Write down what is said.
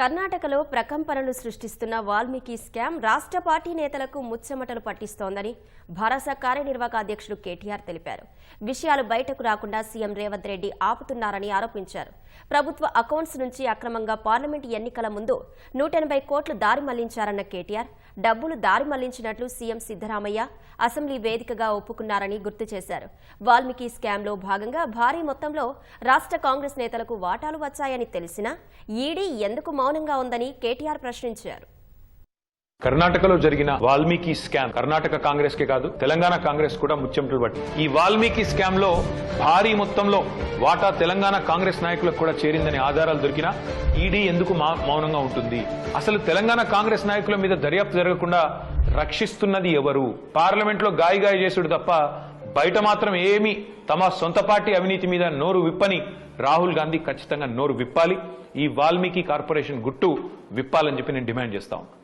కర్ణాటకలో ప్రకంపనలు సృష్టిస్తున్న వాల్మీకి స్కామ్ రాష్ట్ర పార్టీ నేతలకు ముచ్చెమటలు పట్టిస్తోందని భరోసా కార్యనిర్వాహక అధ్యక్షుడు కేటీఆర్ తెలిపారు. విషయాలు బయటకు రాకుండా సీఎం రేవంత్ రెడ్డి ఆపుతున్నారని ఆరోపించారు. ప్రభుత్వ అకౌంట్స్ నుంచి అక్రమంగా పార్లమెంట్ ఎన్నికల ముందు నూట ఎనభై కోట్లు దారి మళ్ళించారన్న కేటీఆర్ డబ్బులు దారి మళ్ళించినట్లు సీఎం సిద్దరామయ్య అసెంబ్లీ వేదికగా ఒప్పుకున్నారని గుర్తు చేశారు. వాల్మీకి స్కామ్లో భాగంగా భారీ మొత్తంలో రాష్ట్ర కాంగ్రెస్ నేతలకు వాటాలు వచ్చాయని తెలిసినా ఈడీ ఎందుకు మౌనంగా ఉందని కేటీఆర్ ప్రశ్నించారు. కర్ణాటకలో జరిగిన వాల్మీకి స్కామ్ కర్ణాటక కాంగ్రెస్ కే కాదు తెలంగాణ కాంగ్రెస్ కూడా ముచ్చెమటలు పట్టి ఈ వాల్మీకి స్కామ్లో భారీ మొత్తంలో వాటా తెలంగాణ కాంగ్రెస్ నాయకులకు కూడా చేరిందని ఆధారాలు దొరికినా ఈడీ ఎందుకు మౌనంగా ఉంటుంది? అసలు తెలంగాణ కాంగ్రెస్ నాయకుల మీద దర్యాప్తు జరగకుండా రక్షిస్తున్నది ఎవరు? పార్లమెంట్లో గాయ చేసుడు తప్ప బయట మాత్రం ఏమీ తమ సొంత పార్టీ అవినీతి మీద నోరు విప్పని రాహుల్ గాంధీ ఖచ్చితంగా నోరు విప్పాలి. ఈ వాల్మీకి కార్పొరేషన్ గుట్టు విప్పాలని చెప్పి నేను డిమాండ్ చేస్తా ఉన్నాను